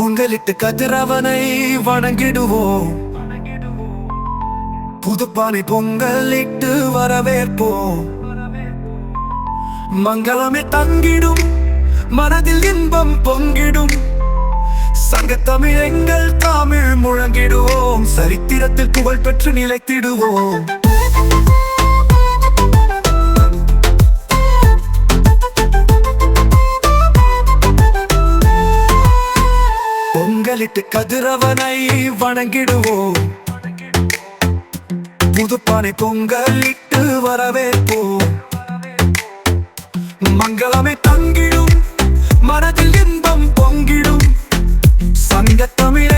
பொங்கலிட்டு கதிரவனை வணங்கிடுவோம். புதுப்பானை பொங்கலிட்டு வரவேற்போம். மங்களமே தங்கிடும் மனதில் இன்பம் பொங்கிடும். சங்கத்தமிழ் எங்கள் தமிழ் முழங்கிடுவோம். சரித்திரத்தில் புகழ் பெற்று நிலைத்திடுவோம். பொங்கலிட்டு கதிரவனை வணங்கிடுவோம். புதுப்பானை பொங்கலிட்டு வரவேற்போம். மங்களமே தங்கிடும் மனதில் இன்பம் பொங்கிடும். சங்க தமிழ்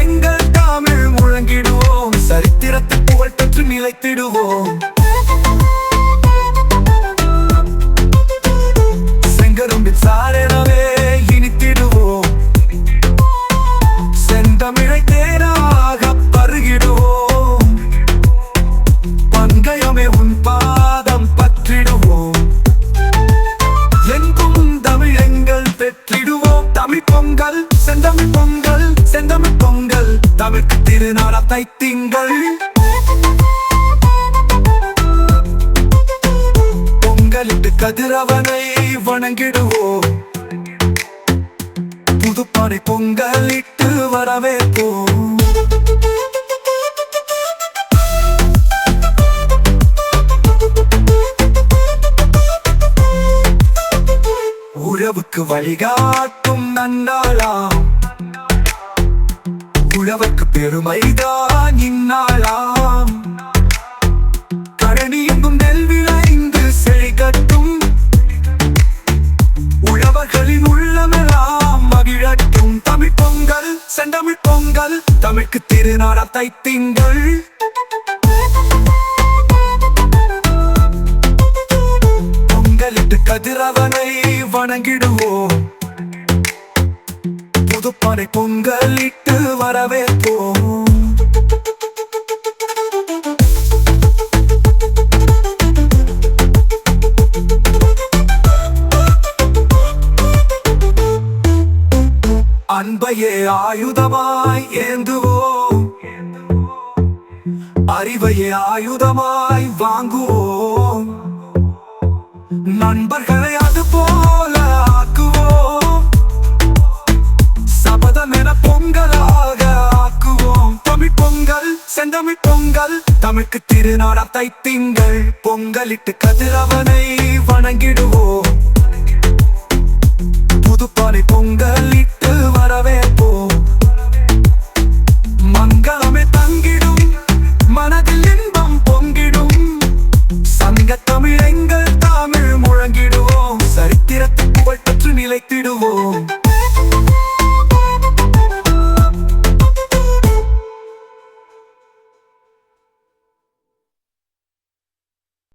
கதிரவனை வணங்கிடுவோம் புதுப்பானை பொங்கலிட்டு வரவேற்போம் உறவுக்கு வழிகாட்டும் நன்னாளாம் உழவுக்கு பெருமைதான் இந்நாளாம் திருநாடத்தை திங்கள். பொங்கலிட்டு கதிரவனை வணங்கிடுவோம். புதுப்பானை பொங்கலிட்டு வரவேற்போம். அன்பையே ஆயுதமாய் ஏந்துவோம். அறிவையே ஆயுதமாய் வாங்குவோம். நண்பர்களை அது போல ஆக்குவோம். சபதம் என பொங்கலாக ஆக்குவோம். தமிழ் பொங்கல் செந்தமிழ் பொங்கல் தமிழ்க்கு திருநாடா தைத்திங்கள். பொங்கலிட்டு கதிரவனை வணங்கிடுவோம். புதுப்பானை பொங்கல்